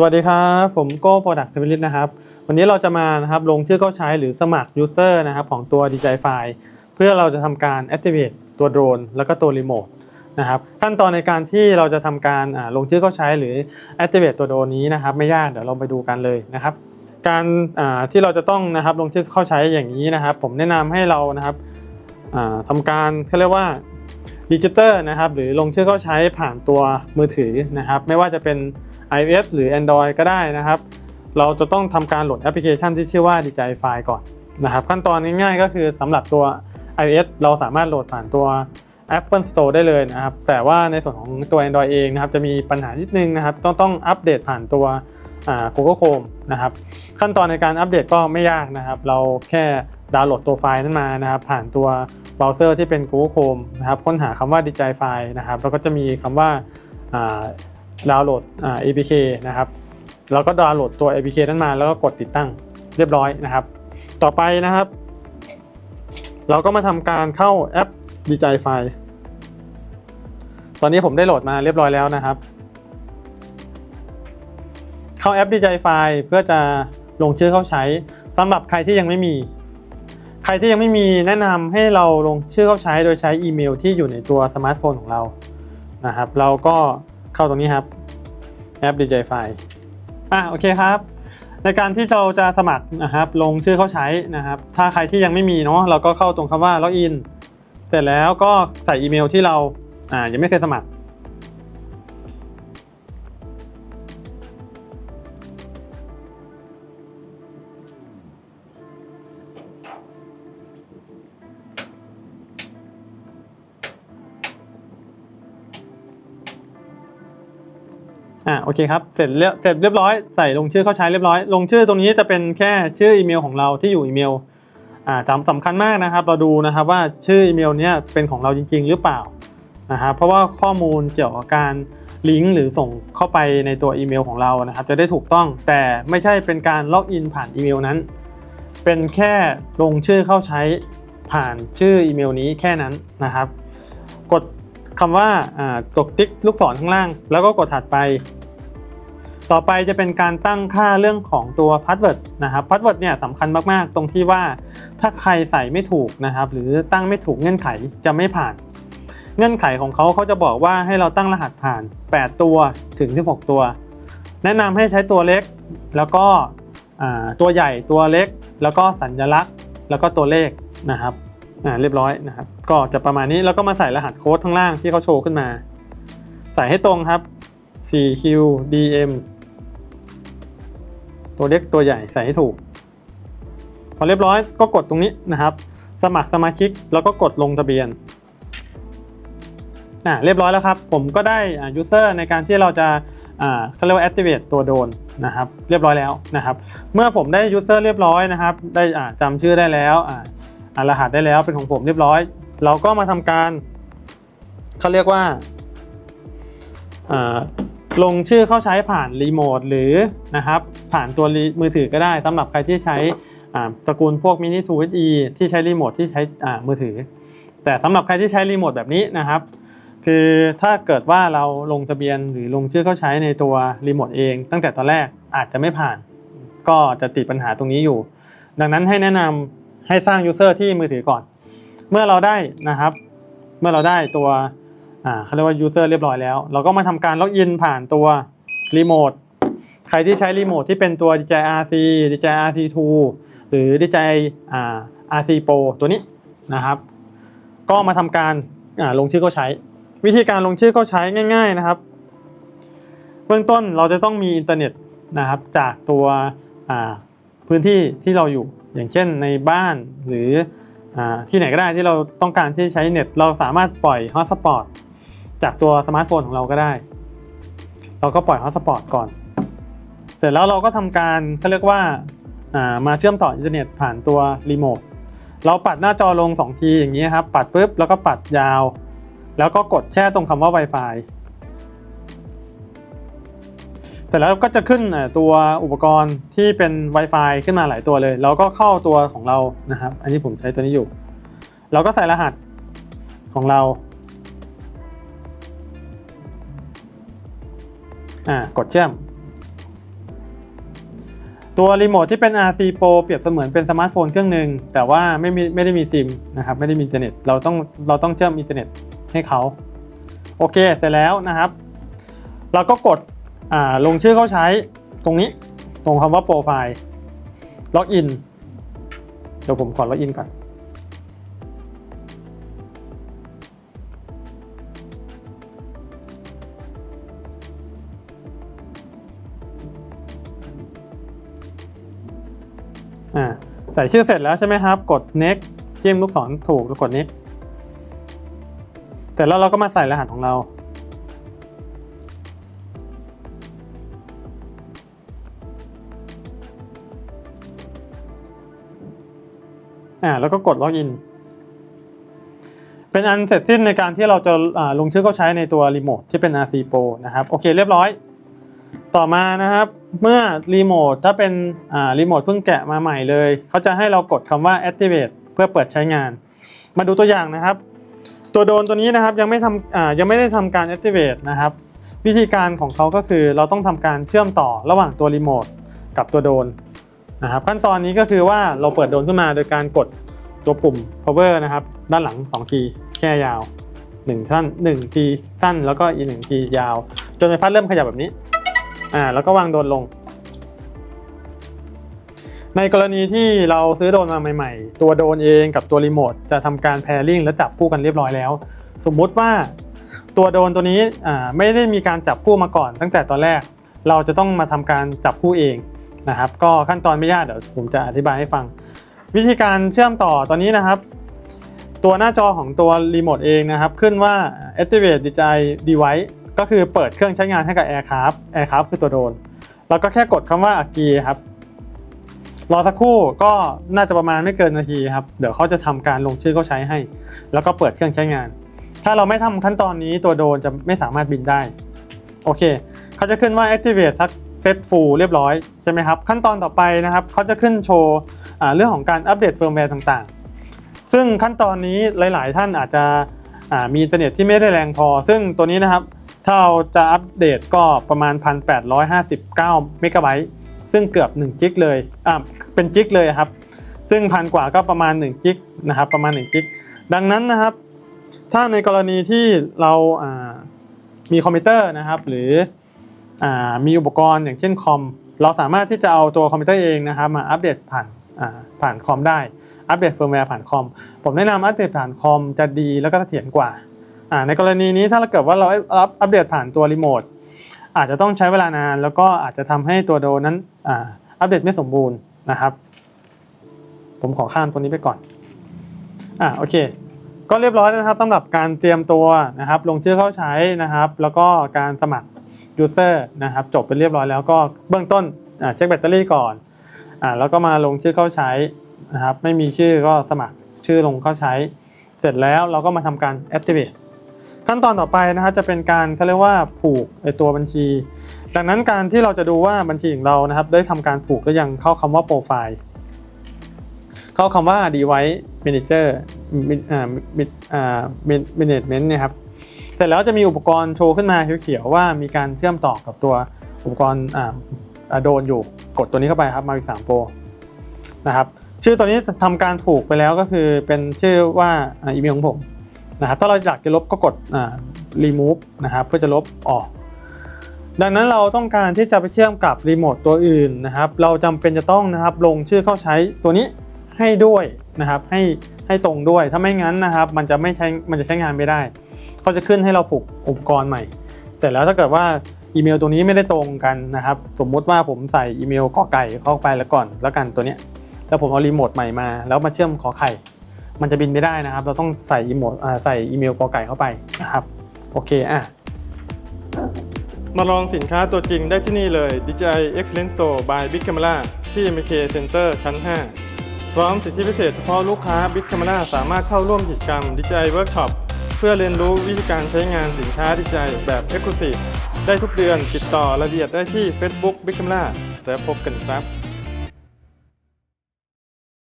สวัสดีครับผมโก้ Product Specialist นะครับ วันนี้เราจะมานะครับลงชื่อเข้าใช้หรือสมัคร User นะครับของตัว DJI File เพื่อเราจะทำการ Activate ตัวโดรน แล้วก็ตัวรีโมทนะครับขั้นตอนในการที่เราจะทำการลงชื่อเข้าใช้หรือ Activate ตัวโดรนนี้นะครับไม่ยากเดี๋ยวเราไปดูกันเลยนะครับ การที่เราจะต้องนะครับลงชื่อเข้าใช้อย่างนี้นะครับ ผมแนะนำให้เรานะครับอ่าทำการเขาเรียกว่าดิจิเตอร์นะครับหรือลงชื่อเข้าใช้ผ่านตัวมือถือนะครับ ไม่ว่าจะเป็น iOS หรือ Android ก็ได้นะครับ เราจะต้องทำการโหลดแอปพลิเคชันที่ชื่อว่า d j i f i ก่อนนะครับ ขั้นตอนง่ายๆก็คือสำหรับตัว iOS เราสามารถโหลดผ่านตัว Apple Store ได้เลยนะครับ แต่ว่าในส่วนของตัว Android เองนะครับ จะมีปัญหานิดนึงนะครับ ต้องต้องอัปเดตผ่านตัว Google Chrome นะครับ ขั้นตอนในการอัปเดตก็ไม่ยากนะครับ เราแค่ดาวน์โหลดตัวไฟล์นั้นมานะครับ ผ่านตัวเบราว์เซอร์ที่เป็น Google Chrome นะครับ ค้นหาคำว่า d j i f i นะครับ แล้วก็จะมีคำว่า ดาวน์โหลด APK นะครับเราก็ดาวน์โหลดตัว APK นั้นมาแล้วก็กดติดตั้งเรียบร้อยนะครับ ต่อไปนะครับ เราก็มาทำการเข้าแอป DJI File ตอนนี้ผมได้โหลดมาเรียบร้อยแล้วนะครับ เข้าแอป DJI File เพื่อจะลงชื่อเข้าใช้สำหรับใครที่ยังไม่มี ใครที่ยังไม่มีแนะนำให้เราลงชื่อเข้าใช้โดยใช้อีเมลที่อยู่ในตัวสมาร์ทโฟนของเรานะครับ เราก็เข้าตรงนี้ครับ แอป DJFi อะโอเคครับ ในการที่เราจะสมัครนะครับ ลงชื่อเข้าใช้นะครับ ถ้าใครที่ยังไม่มีเนาะเราก็เข้าตรงคำว่าล็อกอินเสร็จแล้วก็ใส่อีเมลที่เราอ่ายังไม่เคยสมัคร อ่าโอเคครับเสร็จเรียบเสร็จเรียบร้อยใส่ลงชื่อเข้าใช้เรียบร้อย ลงชื่อตรงนี้จะเป็นแค่ชื่ออีเมลของเราที่อยู่อีเมลอ่าสำสำคัญมากนะครับ เราดูนะครับว่าชื่ออีเมลเนี้ยเป็นของเราจริง ๆ หรือเปล่านะครับเพราะว่าข้อมูลเกี่ยวกับการลิงก์หรือส่งเข้าไปในตัวอีเมลของเรานะครับ จะได้ถูกต้องแต่ไม่ใช่เป็นการล็อกอินผ่านอีเมลนั้น เป็นแค่ลงชื่อเข้าใช้ผ่านชื่ออีเมลนี้แค่นั้นนะครับ กด คำว่าอ่าตกติ๊กลูกศรข้างล่าง แล้วก็กดถัดไป ต่อไปจะเป็นการตั้งค่าเรื่องของตัวพาสเวิร์ดนะครับพาสเวิร์ดเนี่ยสำคัญมากๆ ตรงที่ว่าถ้าใครใส่ไม่ถูกนะครับ หรือตั้งไม่ถูกเงื่อนไขจะไม่ผ่าน เงื่อนไขของเขาเขาจะบอกว่าให้เราตั้งรหัสผ่าน 8 ตัวถึง 16 ตัว แนะนำให้ใช้ตัวเล็ก แล้วก็ตัวใหญ่ตัวเล็ก แล้วก็สัญลักษณ์ แล้วก็ตัวเลขนะครับ อ่าเรียบร้อยนะครับ ก็จะประมาณนี้แล้วก็มาใส่รหัสโค้ดข้างล่างที่เขาโชว์ขึ้นมา ใส่ให้ตรงครับ 4QDM ตัวเล็กตัวใหญ่ใส่ให้ถูก พอเรียบร้อยก็กดตรงนี้นะครับ สมัครสมาชิกแล้วก็กดลงทะเบียนอ่าเรียบร้อยแล้วครับ ผมก็ได้อ่า user ในการที่เราจะอ่าเขาเรียกว่า activate ตัวโดนนะครับ เรียบร้อยแล้วนะครับ เมื่อผมได้ user เรียบร้อยนะครับ ได้อ่าจำชื่อได้แล้วอ่า อ่ารหัสได้แล้วเป็นของผมเรียบร้อย เราก็มาทำการเขาเรียกว่าลงชื่อเข้าใช้ผ่านรีโมทหรือนะครับผ่านตัวมือถือก็ได้สำหรับใครที่ใช้ตระกูลพวกมินิทูเอที่ใช้รีโมทที่ใช้มือถือ แต่สำหรับใครที่ใช้รีโมทแบบนี้นะครับ คือถ้าเกิดว่าเราลงทะเบียนหรือลงชื่อเข้าใช้ในตัวรีโมทเอง ตั้งแต่ตอนแรกอาจจะไม่ผ่าน ก็จะติดปัญหาตรงนี้อยู่ ดังนั้นให้แนะนำ ให้สร้างยูเซอร์ที่มือถือก่อน เมื่อเราได้นะครับ เมื่อเราได้ตัวอ่าเขาเรียกว่า user เรียบร้อยแล้ว เราก็มาทำการล็อกอินผ่านตัวรีโมทใครที่ใช้รีโมทที่เป็นตัว DJI RC DJI RC2 หรือ DJI อ่า RC Pro ตัวนี้นะครับ ก็มาทำการอ่าลงชื่อเข้าใช้ วิธีการลงชื่อเข้าใช้ง่าย ๆนะครับ เบื้องต้นเราจะต้องมีอินเทอร์เน็ตนะครับจากตัวอ่า พื้นที่ที่เราอยู่อย่างเช่นในบ้านหรืออที่ไหนก็ได้ที่เราต้องการที่ใช้เน็ต เราสามารถปล่อยฮอตสปอตจากตัวสมาร์ทโฟนของเราก็ได้ เราก็ปล่อยฮอตสปอตก่อน เสร็จแล้วเราก็ทำการเขาเรียกว่าามาเชื่อมต่ออินเทอร์เน็ตผ่านตัวรีโมทเราปัดหน้าจอลง 2 ทีอย่างนี้ครับ ปัดปุ๊บแล้วก็ปัดยาว แล้วก็กดแช่ตรงคำว่า Wi-Fi เสร็จแล้วก็จะขึ้นตัวอุปกรณ์ที่เป็น Wi-Fi ขึ้นมาหลายตัวเลยเราก็เข้าตัวของเรานะครับ อันนี้ผมใช้ตัวนี้อยู่ เราก็ใส่รหัสของเราอ่ากดเชื่อม ตัวรีโมทที่เป็น RC Pro เปรียบเสมือนเป็นสมาร์ทโฟนเครื่องหนึ่งแต่ว่าไม่มีไม่ได้มีซิมนะครับ ไม่ได้มีอินเทอร์เน็ต เราต้องเราต้องเชื่อมอินเทอร์เน็ตให้เขา โอเค เสร็จแล้วนะครับ เราก็กด ลงชื่อเขาใช้ตรงนี้ตรงคำว่าโปรไฟล์ล็อกอินเดี๋ยวผมขอล็อกอินก่อนใส่ชื่อเสร็จแล้วใช่ไหมครับ กด next จิ้มลูกศรถูกแล้วกด next แต่แล้วเราก็มาใส่รหัสของเรา อ่าแล้วก็กด login เป็นอันเสร็จสิ้นในการที่เราจะอ่าลงชื่อเข้าใช้ในตัวรีโมทที่เป็น RC Pro นะครับ โอเคเรียบร้อย ต่อมานะครับ เมื่อรีโมทถ้าเป็นอ่ารีโมทเพิ่งแกะมาใหม่เลย เขาจะให้เรากดคำว่า activate เพื่อเปิดใช้งาน มาดูตัวอย่างนะครับ ตัวโดนตัวนี้นะครับยังไม่ทำอ่ายังไม่ได้ทำการ activate นะครับ วิธีการของเขาก็คือเราต้องทำการเชื่อมต่อระหว่างตัวรีโมทกับตัวโดน นะครับขั้นตอนนี้ก็คือว่าเราเปิดโดรนขึ้นมาโดยการกดตัวปุ่ม power นะครับ ด้านหลัง2ทีแค่ยาว1ท่าน1ทีสั้นแล้วก็อีก1ทียาว จนใบพัดเริ่มขยับแบบนี้อ่าแล้วก็วางโดรนลง ในกรณีที่เราซื้อโดรนมาใหม่ ๆ ตัวโดรนเองกับตัวรีโมทจะทำการ pairing และจับคู่กันเรียบร้อยแล้ว สมมุติว่าตัวโดรนตัวนี้อ่าไม่ได้มีการจับคู่มาก่อน ตั้งแต่ตอนแรกเราจะต้องมาทำการจับคู่เอง นะครับ ก็ขั้นตอนไม่ยากเดี๋ยวผมจะอธิบายให้ฟัง วิธีการเชื่อมต่อตอนนี้นะครับ ตัวหน้าจอของตัวรีโมทเองนะครับ ขึ้นว่า activate DJI device ก็คือเปิดเครื่องใช้งานให้กับ Aircraft Aircraft คือตัวโดรนเราก็แค่กดคำว่า a g e ครับรอสักครู่ก็น่าจะประมาณไม่เกินนาทีครับ เดี๋ยวเขาจะทำการลงชื่อเขาใช้ให้ แล้วก็เปิดเครื่องใช้งาน ถ้าเราไม่ทำขั้นตอนนี้ตัวโดรนจะไม่สามารถบินได้ โอเค เขาจะขึ้นว่า activate สัก set full เรียบร้อยใช่ไหมครับ ขั้นตอนต่อไปนะครับเขาจะขึ้นโชว์เรื่องของการอัปเดตเฟิร์มแวร์ต่างๆ ซึ่งขั้นตอนนี้หลาย ๆ ท่านอาจจะมีอินเทอร์เน็ตที่ไม่ได้แรงพอ ซึ่งตัวนี้นะครับ ถ้าเราจะอัปเดตก็ประมาณ 1,859เมกะไบต์ซึ่งเกือบ1จิกเลยอ่าเป็นจิกเลยครับ ซึ่งพันกว่าก็ประมาณ1จิกนะครับประมาณ1จิกดังนั้นนะครับ ถ้าในกรณีที่เรามีคอมพิวเตอร์นะครับ หรือ มีอุปกรณ์อย่างเช่นคอม เราสามารถที่จะเอาตัวคอมพิวเตอร์เองนะครับมาอัปเดตผ่านผ่านคอมได้ อัปเดตเฟิร์มแวร์ผ่านคอม ผมแนะนำอัปเดตผ่านคอมจะดีแล้วก็เสถียรกว่าอ่าในกรณีนี้ถ้าเราเกิดว่าเราอัปอัปเดตผ่านตัวรีโมทอาจจะต้องใช้เวลานานแล้วก็อาจจะทำให้ตัวโดนั้นอัปเดตไม่สมบูรณ์นะครับ ผมขอข้ามตัวนี้ไปก่อนอ่าโอเค ก็เรียบร้อยนะครับสำหรับการเตรียมตัวนะครับ ลงชื่อเข้าใช้นะครับ แล้วก็การสมัคร user นะครับจบไปเรียบร้อยแล้วก็เบื้องต้นเช็คแบตเตอรี่ก่อนอแล้วก็มาลงชื่อเข้าใช้นะครับไม่มีชื่อก็สมัครชื่อลงเข้าใช้ เสร็จแล้วเราก็มาทำการ activate ขั้นตอนต่อไปนะครับจะเป็นการเขาเรียกว่าผูกไอตัวบัญชี ดังนั้นการที่เราจะดูว่าบัญชีของเรานะครับ ได้ทำการผูกหรือยังเข้าคำว่าโปรไฟล์เข้าคำว่า device manager มิอ่ามิอ่า management เนี่ยครับ เสร็จแล้วจะมีอุปกรณ์โชว์ขึ้นมาเขียวๆว่ามีการเชื่อมต่อกับตัวอุปกรณ์อ่าอ่าโดนอยู่กดตัวนี้เข้าไปครับ Mavic 3 Pro นะครับชื่อตัวนี้ทำการผูกไปแล้วก็คือเป็นชื่อว่าอีเมลของผมนะครับถ้าเราอยากจะลบก็กดอ่า remove นะครับเพื่อจะลบออก ดังนั้นเราต้องการที่จะไปเชื่อมกับรีโมทตัวอื่นนะครับเราจำเป็นจะต้องนะครับลงชื่อเข้าใช้ตัวนี้ให้ด้วยนะครับให้ให้ตรงด้วยถ้าไม่งั้นนะครับ มันจะไม่ใช้มันจะใช้งานไม่ได้ เขาจะขึ้นให้เราผูกอุปกรณ์ใหม่เสร็จแล้วถ้าเกิดว่าอีเมลตัวนี้ไม่ได้ตรงกันนะครับ สมมุติว่าผมใส่อีเมลกอไก่เข้าไปแล้วก่อนแล้วกันตัวเนี้ยแล้วผมเอารีโมทใหม่มาแล้วมาเชื่อมขอไข่ มันจะบินไม่ได้นะครับ เราต้องใส่อีโมทอ่าใส่อีเมลกอไก่เข้าไปนะครับโอเคอะมาลองสินค้าตัวจริงได้ที่นี่เลย DJI Excellent Store by Big Camera ที่ MK Center ชั้น 5 พร้อมสิทธิพิเศษเฉพาะลูกค้า Big Camera สามารถเข้าร่วมกิจกรรม DJI Workshop เพื่อเรียนรู้วิธีการใช้งานสินค้า DJI แบบ Exclusive ได้ทุกเดือนติดต่อรายละเอียดได้ที่ Facebook Big Camera แล้วพบกันครับ